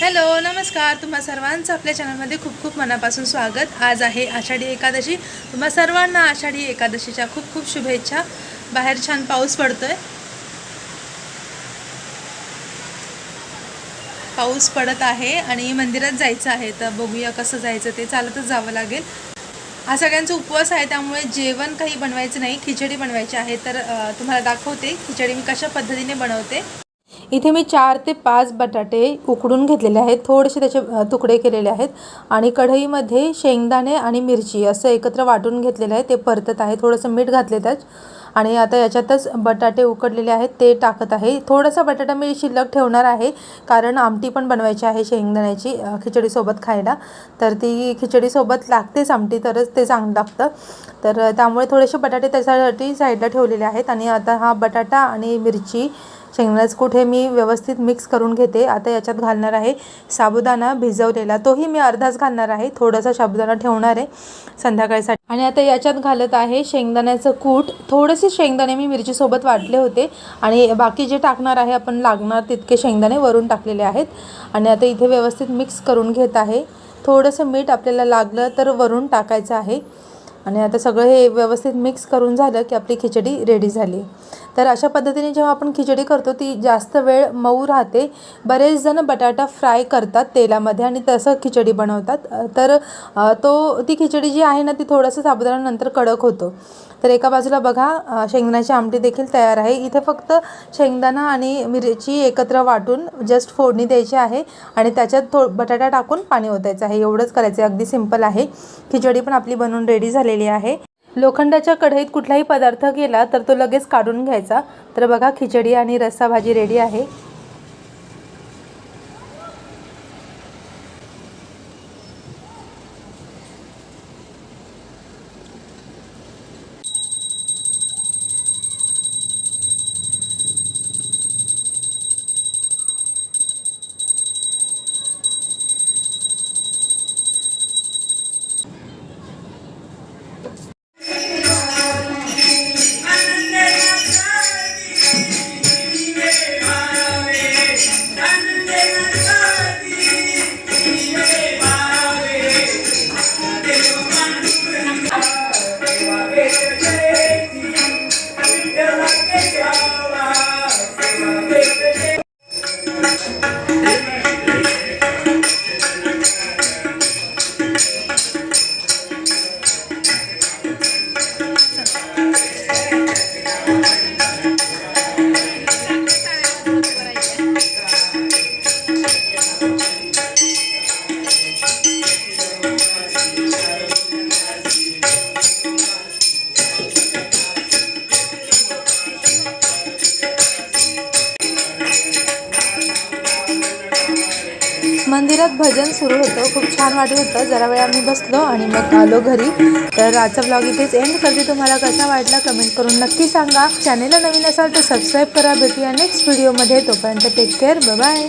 Hello नमस्कार. तुम्हा सर्वांचं आपल्या चॅनलमध्ये खूप खूप मनापासून स्वागत. आज आहे आषाढी एकादशी. तुम्हा सर्वांना आषाढी एकादशीच्या खूप खूप शुभेच्छा. बाहेर छान पाऊस पडतोय. पाऊस पडत आहे आणि मंदिरात जायचं आहे. तर बघूया कसं जायचं ते. चालतच जावं लागेल. हा सगळ्यांचा उपवास आहे. त्यामुळे जेवण काही बनवायचं नाही. खिचडी बनवायची आहे. तर तुम्हाला दाखवते खिचडी मी कशा पद्धतीने बनवते. इथे मी चार ते पाच बटाटे उकडून घेतलेले आहेत. थोडेसे त्याचे तुकडे केलेले आहेत. आणि कढईमध्ये शेंगदाणे आणि मिरची असं एकत्र वाटून घेतलेलं आहे. ते परतत आहे. थोडंसं मीठ घातले त्याच आणि आता याच्यातच बटाटे उकडलेले आहेत. ते टाकत आहे. थोडासा बटाटा मी शिल्लक ठेवणार आहे. कारण आमटी पण बनवायची आहे शेंगदाण्याची खिचडीसोबत खायला. तर ती खिचडीसोबत लागतेच आमटी तरच ते चांगलं लागतं. तर त्यामुळे थोडेसे बटाटे त्याच्यासाठी साईडला ठेवलेले आहेत. आणि आता हा बटाटा आणि मिरची शेंगदाण्याचं कुठे मी व्यवस्थित मिक्स करून घेते. आता याच्यात घालणार आहे साबुदाणा भिजवलेला. तोही मी अर्धाच घालणार आहे. थोडासा साबुदाणा ठेवणार आहे संध्याकाळसाठी. आणि आता याच्यात घालत आहे शेंगदाण्याचं कूट. थोडेसे शेंगदाणे मी मिरचीसोबत वाटले होते. आणि बाकी जे टाकणार आहे आपण लागणार तितके शेंगदाणे वरून टाकलेले आहेत. आणि आता इथे व्यवस्थित मिक्स करून घेत आहे. थोडंसं मीठ आपल्याला लागलं तर वरून टाकायचं आहे. आणि आता सगळं हे व्यवस्थित मिक्स करून झालं की आपली खिचडी रेडी झाली. तर अशा पद्धतीने जेव्हा आपण खिचडी करतो ती जास्त वेळ मऊ राहते. बरेच जण बटाटा फ्राय करतात तेलामध्ये आणि तसं खिचडी बनवतात. तर तो ती खिचडी जी आहे ना ती थोडंसं साबुदाण्यानंतर कडक होतो. तर एका बाजूला बघा शेंगदाण्याची आमटी देखील तयार आहे. इथे फक्त शेंगदाणा आणि मिरची एकत्र वाटून जस्ट फोडणी द्यायची आहे आणि त्याच्यात थो बटाटा टाकून पाणी ओतायचं आहे. एवढंच करायचं आहे अगदी सिंपल आहे. खिचडी पण आपली बनवून रेडी झालेली आहे. लोखंडाच्या कढईत कुठलाही पदार्थ केला तर तो लगेच काढून घ्यायचा. तर बघा खिचडी आणि रस्सा भाजी रेडी आहे. Deus. मंदिरात भजन सुरू होतं. खूप छान वाटत होतं. जरा वेळ आम्ही बसलो आणि मग आलो घरी. तर आजचा ब्लॉग इथेच एंड करते. तुम्हाला कसा वाटला कमेंट करून नक्की सांगा. चॅनेलला नवीन असाल तर सबस्क्राईब करा. भेटूया नेक्स्ट व्हिडिओमध्ये तोपर्यंत टेक केअर बाय